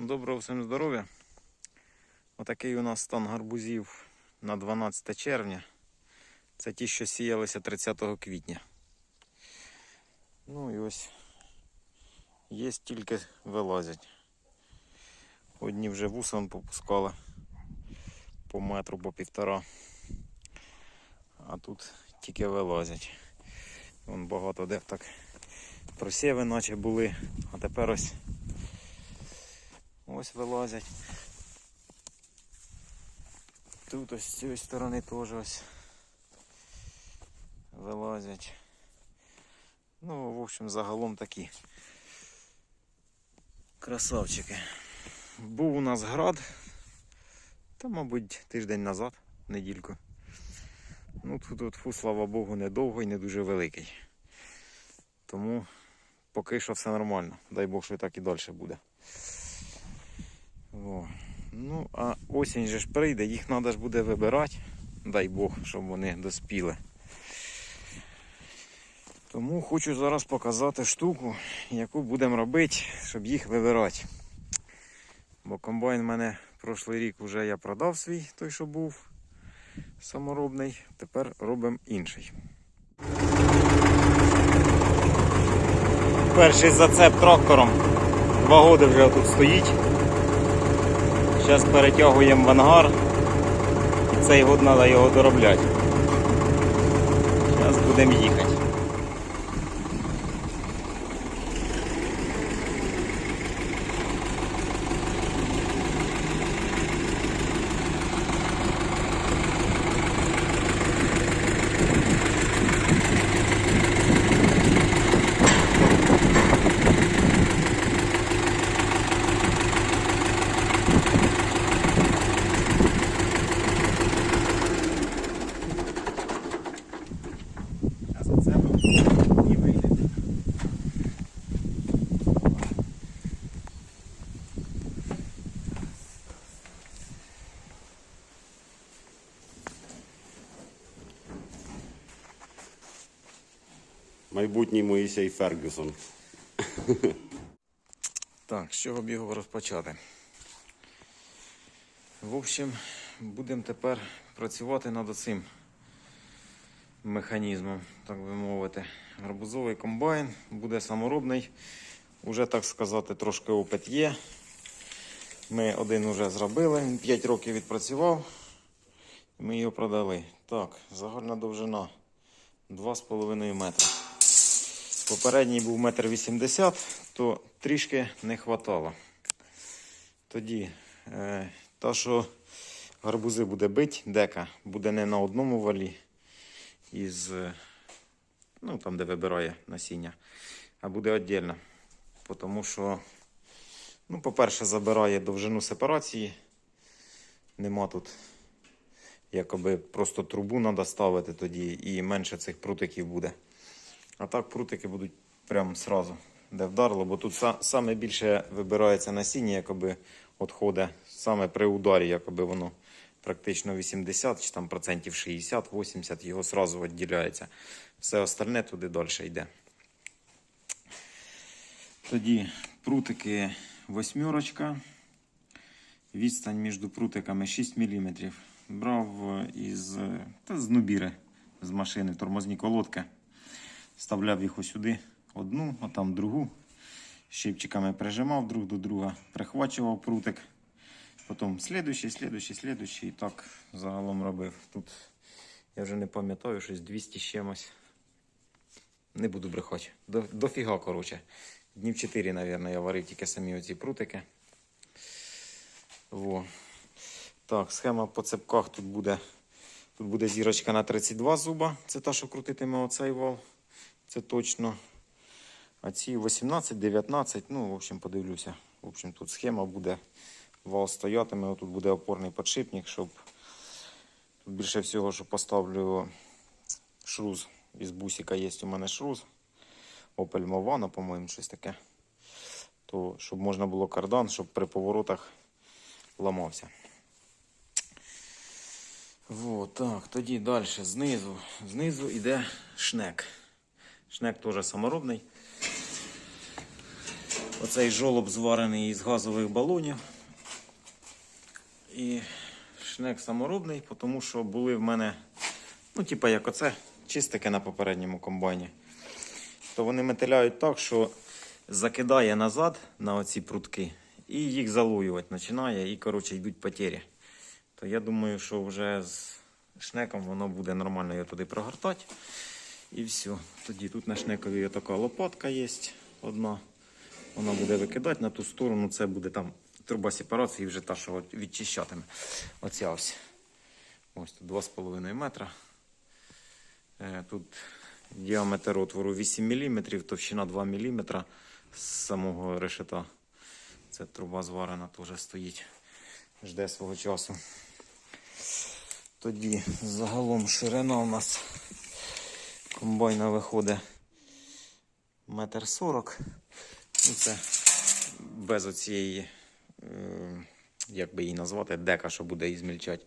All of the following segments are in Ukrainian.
Доброго всім здоров'я. Отакий у нас стан гарбузів на 12 червня. Це ті, що сіялися 30 квітня. Ну і ось є тільки вилазять. Одні вже вусом попускали по метру, по півтора. А тут тільки вилазять. Вон багато де так просіви наче були, а тепер ось Ось вилазять. Тут ось з цієї сторони теж ось вилазять. Ну, в общем, загалом такі красавчики. Був у нас град, та, мабуть, тиждень назад, недільку. Ну, тут, от, фу, слава Богу, недовго і не дуже великий. Тому поки що все нормально. Дай Бог, що так і далі буде. О. Ну, а осінь же ж прийде, їх треба ж буде вибирати. Дай Бог, щоб вони доспіли. Тому хочу зараз показати штуку, яку будемо робити, щоб їх вибирати. Бо комбайн в мене прошлий рік вже я продав свій, той, що був саморобний. Тепер робимо інший. Перший зацеп трактором. Два роки вже тут стоїть. Зараз перетягуємо в ангар. І цей год треба його доробляти. Зараз будемо їхати. Майбутній Моїсей Фергюсон. Так, з чого б його розпочати? В общем, будемо тепер працювати над цим механізмом, так би мовити. Гарбузовий комбайн буде саморобний. Уже, так сказати, трошки опит є. Ми один вже зробили, він 5 років відпрацював. Ми його продали. Так, загальна довжина 2,5 метра. Попередній був 1,80 м, то трішки не хватало. Тоді е, та, що гарбузи буде бить, дека буде не на одному валі із, е, ну, там, де вибирає насіння, а буде віддільно. Тому що, ну, по-перше, забирає довжину сепарації. Нема тут якоби просто трубу треба ставити тоді і менше цих прутиків буде. А так прутики будуть прямо сразу, де вдарило, бо тут са- саме більше вибирається насіння, якоби відходить саме при ударі, якоби воно практично 80 чи там процентів 60-80 його сразу відділяється. Все остальне туди далі йде. Тоді прутики восьмерочка. Відстань між прутиками 6 мм. Брав е, із та з нубіри з машини тормозні колодки. Вставляв їх сюди одну, а там другу. Щипчиками прижимав друг до друга, прихвачував прутик. Потім слідуючий, слідуючий, слідуючий. І так загалом робив. Тут я вже не пам'ятаю, щось 200 з чимось. Не буду брехати. До, дофіга, коротше. Днів 4, мабуть, я варив тільки самі оці прутики. Во. Так, схема по цепках тут буде. Тут буде зірочка на 32 зуба. Це та, що крутитиме оцей вал. Це точно. А ці 18, 19, ну, в общем, подивлюся. В общем, тут схема буде. Вал стоятиме, отут буде опорний подшипник, щоб тут більше всього, що поставлю шрuz із бусика є у мене шрuz. Opel Movano, по-моєму, щось таке. То, щоб можна було кардан, щоб при поворотах ламався. Вот, так, тоді далі знизу. Знизу йде шнек. Шнек теж саморобний. Оцей жолоб зварений із газових балонів. І шнек саморобний, тому що були в мене, ну, типа як оце, чистики на попередньому комбайні. То вони метеляють так, що закидає назад на оці прутки і їх залуювати починає, і, коротше, йдуть потері. То я думаю, що вже з шнеком воно буде нормально його туди прогортати. І все. Тоді тут на шнекові така лопатка є одна. Вона буде викидати на ту сторону. Це буде там труба сепарації, вже та, що відчищатиме. Оця ось. Ось тут 2,5 метра. Е, Тут діаметр отвору 8 мм, товщина 2 мм з самого решета. Це труба зварена теж стоїть. Жде свого часу. Тоді загалом ширина у нас комбайна виходить метр сорок. Ну, це без оцієї, е, як би її назвати, дека, що буде її змільчати.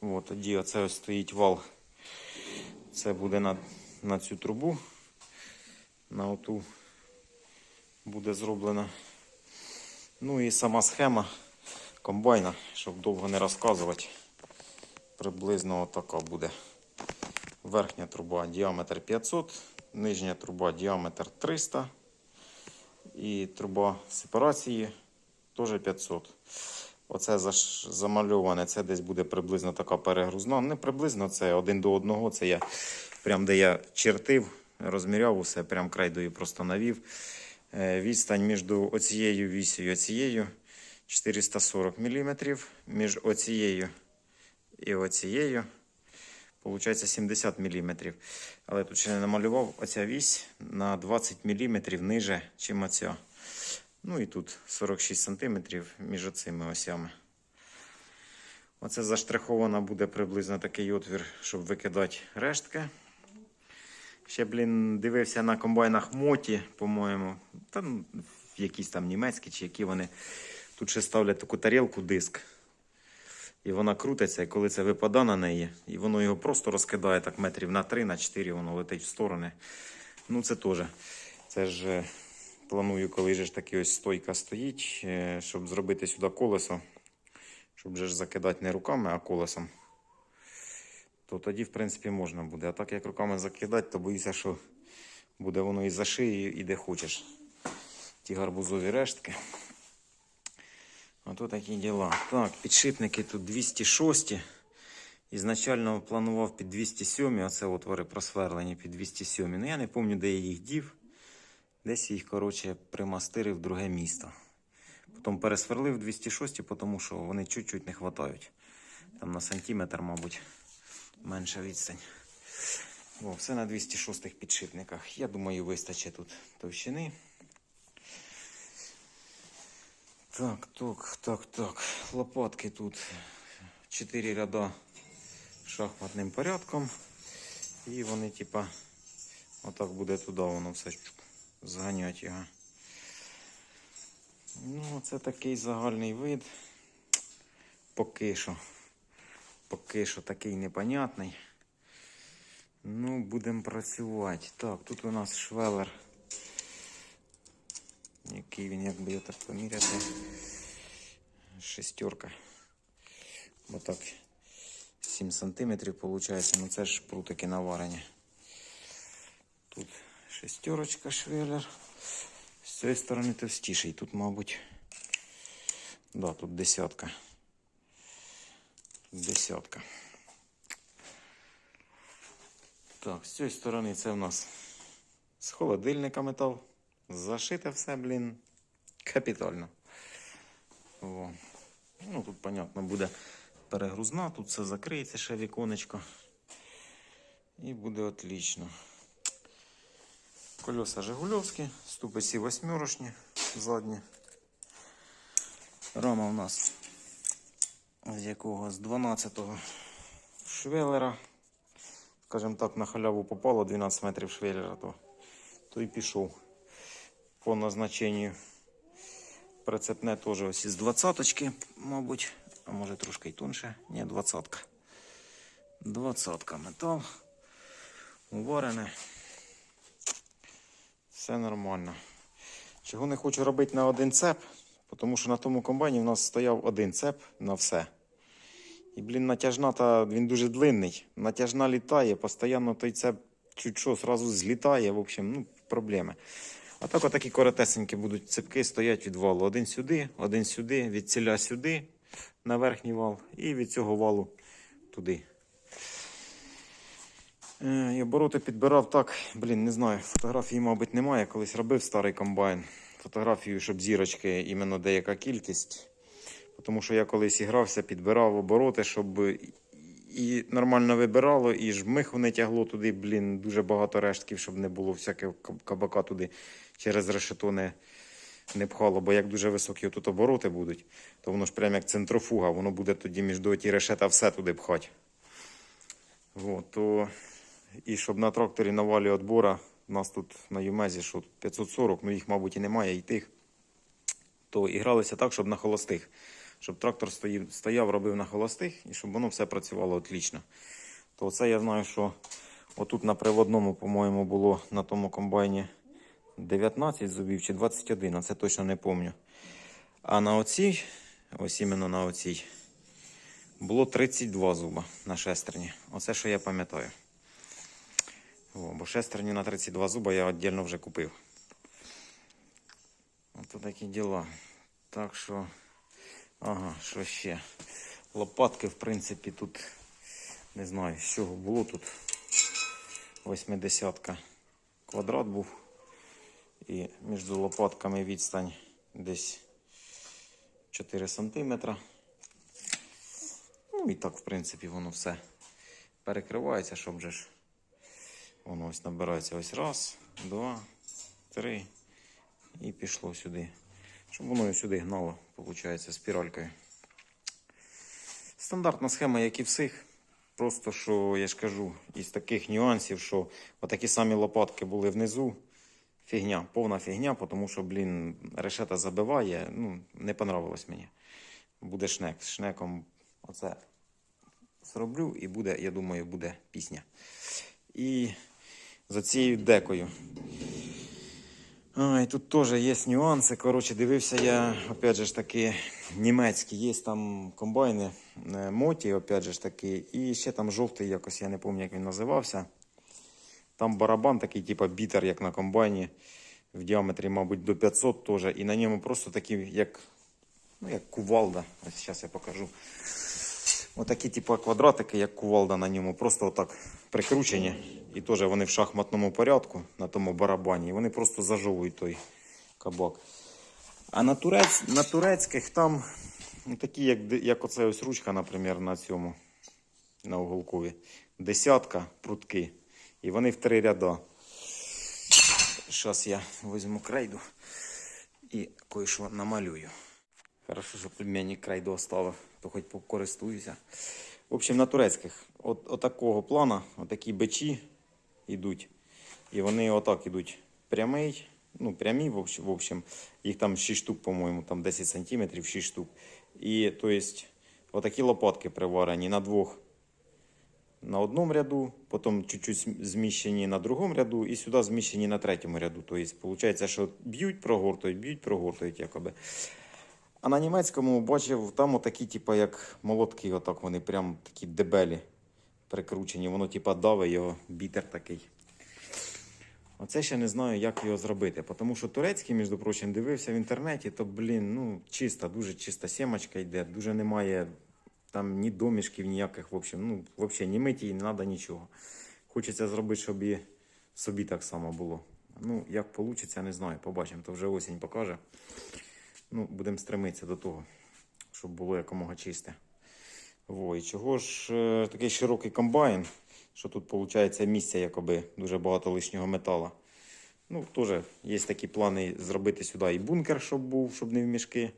От, тоді оце ось стоїть вал. Це буде на, на цю трубу. На оту буде зроблена. Ну і сама схема комбайна, щоб довго не розказувати. Приблизно така буде. Верхня труба діаметр 500, нижня труба діаметр 300 і труба сепарації теж 500. Оце замальоване, це десь буде приблизно така перегрузна. Не приблизно, це один до одного. Це я прям де я чертив, розміряв усе, прям крайдою просто навів. Е, Відстань між оцією вісію і оцією 440 мм. Між оцією і оцією. Получається 70 мм. Але тут ще не намалював оця вісь на 20 мм ниже, чим оця. Ну і тут 46 см між оцими осями. Оце заштриховано буде приблизно такий отвір, щоб викидати рештки. Ще, блін, дивився на комбайнах моті, по-моєму. Та ну, якісь там німецькі чи які вони. Тут ще ставлять таку тарілку, диск. І вона крутиться, і коли це випадає на неї, і воно його просто розкидає так метрів на 3, на 4, воно летить в сторони. Ну, це теж. Це ж е, планую, коли ж таки ось стойка стоїть, е, щоб зробити сюди колесо, щоб же ж закидати не руками, а колесом. То тоді, в принципі, можна буде. А так як руками закидати, то боюся, що буде воно і за шиєю, і де хочеш. Ті гарбузові рештки. Ото такі діла. Так, підшипники тут 206. Ізначально планував під 207, оце отвори просверлені під 207. Ну я не пам'ятаю, де я їх дів. Десь їх, коротше, примастирив в друге місто. Потім пересверлив 206, тому що вони чуть-чуть не вистачають. Там на сантиметр, мабуть, менша відстань. О, все на 206 підшипниках. Я думаю, вистачить тут товщини. Так, так, так, так. Лопатки тут 4 ряда шахматним порядком. І вони, типа, отак буде туди, воно все зганять його. Ну, це такий загальний вид. Поки що. Поки що такий непонятний. Ну, будемо працювати. Так, тут у нас швелер. Який він, як би його так поміряти. Шестерка. Бо так 7 сантиметрів виходить. Ну це ж прутики наварені. Тут шестерочка швелер. З цієї сторони товстіший. Тут, мабуть. Да, тут десятка. Десятка. Так, з цієї сторони це в нас з холодильника метал. Зашите все, блін, капітально. О. Ну, тут, понятно, буде перегрузна, тут все закриється ще віконечко. І буде отлично. Колеса Жигульовські, ступиці восьмерочні, задні. Рама у нас з якого з 12-го швелера. Скажімо так, на халяву попало 12 метрів швелера, то, то і пішов по назначенню. Прицепне теж ось із 20-очки, мабуть, а може трошки й тонше. Ні, 20-ка. 20-ка метал. Уварене. Все нормально. Чого не хочу робити на один цеп, тому що на тому комбайні в нас стояв один цеп на все. І, блін, натяжна та він дуже длинний. Натяжна літає, постійно той цеп чуть що, зразу злітає. В общем, ну, проблеми. А так отакі коротесенькі будуть цепки стоять від валу. Один сюди, один сюди, від ціля сюди на верхній вал, і від цього валу туди. Е, І обороти підбирав так, блін, не знаю, фотографії, мабуть, немає. Колись робив старий комбайн. Фотографію, щоб зірочки, іменно деяка кількість. Тому що я колись ігрався, підбирав обороти, щоб і нормально вибирало, і жмиху не тягло туди, блін, дуже багато рештків, щоб не було всякого кабака туди через решето не, не пхало. Бо як дуже високі тут обороти будуть, то воно ж прямо як центрофуга, воно буде тоді між ті решета все туди пхати. Вот, то... І щоб на тракторі на валі отбора, у нас тут на Юмезі, що 540, ну їх, мабуть, і немає, і тих, то і гралися так, щоб на холостих. Щоб трактор стоїв, стояв, робив на холостих, і щоб воно все працювало отлично. То це я знаю, що отут на приводному, по-моєму, було на тому комбайні 19 зубів чи 21, а це точно не пам'ятаю. А на оцій, ось іменно на оцій, було 32 зуба на шестерні. Оце що я пам'ятаю. О, бо шестерню на 32 зуба я віддільно вже купив. Ото такі діла. Так що, ага, що ще? Лопатки, в принципі, тут не знаю, з чого було тут. 80 квадрат був. І між лопатками відстань десь 4 сантиметра. Ну і так, в принципі, воно все перекривається, щоб же ж. Воно ось набирається ось раз, два, три. І пішло сюди. Щоб воно і сюди гнало, виходить, спіралькою. Стандартна схема, як і всіх. Просто що я ж кажу, із таких нюансів, що отакі самі лопатки були внизу. Фігня, повна фігня, тому що, блін, решета забиває. Ну, не понравилось мені. Буде шнек. З шнеком оце зроблю і буде, я думаю, буде пісня. І за цією декою. А, тут теж є нюанси. Коротше, дивився я, опять же ж таки, німецькі. Є там комбайни е, моті, опять же ж таки, і ще там жовтий якось, я не пам'ятаю, як він називався. Там барабан такий, типу бітер, як на комбайні, в діаметрі, мабуть, до 500 теж. І на ньому просто такий, як, ну, як кувалда. Ось зараз я покажу. Отакі, типу, квадратики, як кувалда на ньому, просто отак прикручені. І теж вони в шахматному порядку на тому барабані. І вони просто зажовують той кабак. А на, турець, на турецьких там ну, такі, як, як оце ось ручка, наприклад, на цьому, на уголкові. Десятка прутки. І вони в три ряда. Зараз я візьму крейду і кое-що намалюю. Хорошо, що племянник крайду оставив, то хоч покористуюся. В общем, на турецьких от, от такого плана, отакі бичі йдуть. І вони отак йдуть прямий, ну прямі, в общем. Їх там 6 штук, по-моєму, там 10 сантиметрів, 6 штук. І то есть, отакі лопатки приварені на двох на одному ряду, потім чуть-чуть зміщені на другому ряду, і сюди зміщені на третьому ряду. Тобто, виходить, що б'ють, прогортують, б'ють, прогортують, якоби. А на німецькому бачив, там отакі, типу, як молотки, отак вони прям такі дебелі прикручені. Воно, типу, давить його, бітер такий. Оце ще не знаю, як його зробити. Тому що турецький, між прочим, дивився в інтернеті, то, блін, ну, чиста, дуже чиста сімочка йде, дуже немає там ні домішків ніяких, в общем, ну, взагалі, ні миті, не треба нічого. Хочеться зробити, щоб і собі так само було. Ну, як вийде, не знаю, побачимо, то вже осінь покаже. Ну, будемо стремитися до того, щоб було якомога чисте. Во, і чого ж е, такий широкий комбайн, що тут виходить місця, якоби дуже багато лишнього метала. Ну, теж є такі плани зробити сюди і бункер, щоб був, щоб не в мішки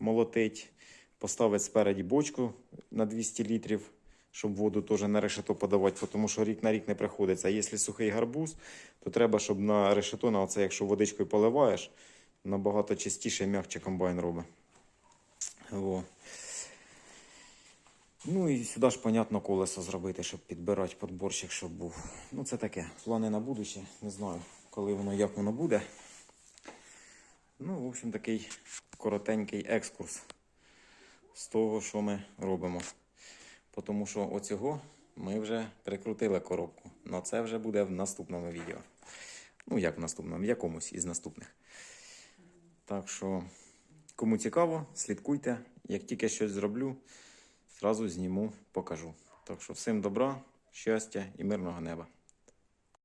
молотить. Поставити спереді бочку на 200 літрів, щоб воду теж на решето подавати, тому що рік на рік не приходиться. А якщо сухий гарбуз, то треба, щоб на решето, на оце, якщо водичкою поливаєш, набагато чистіше і м'якче комбайн робить. Во. Ну і сюди ж, понятно, колесо зробити, щоб підбирати подборщик, щоб був. Ну, це таке. Плани на будущее. Не знаю, коли воно, як воно буде. Ну, в общем, такий коротенький екскурс з того, що ми робимо. Тому що оцього ми вже прикрутили коробку. але це вже буде в наступному відео. Ну, як в наступному, в якомусь із наступних. Так що, кому цікаво, слідкуйте. Як тільки щось зроблю, зразу зніму, покажу. Так що всім добра, щастя і мирного неба.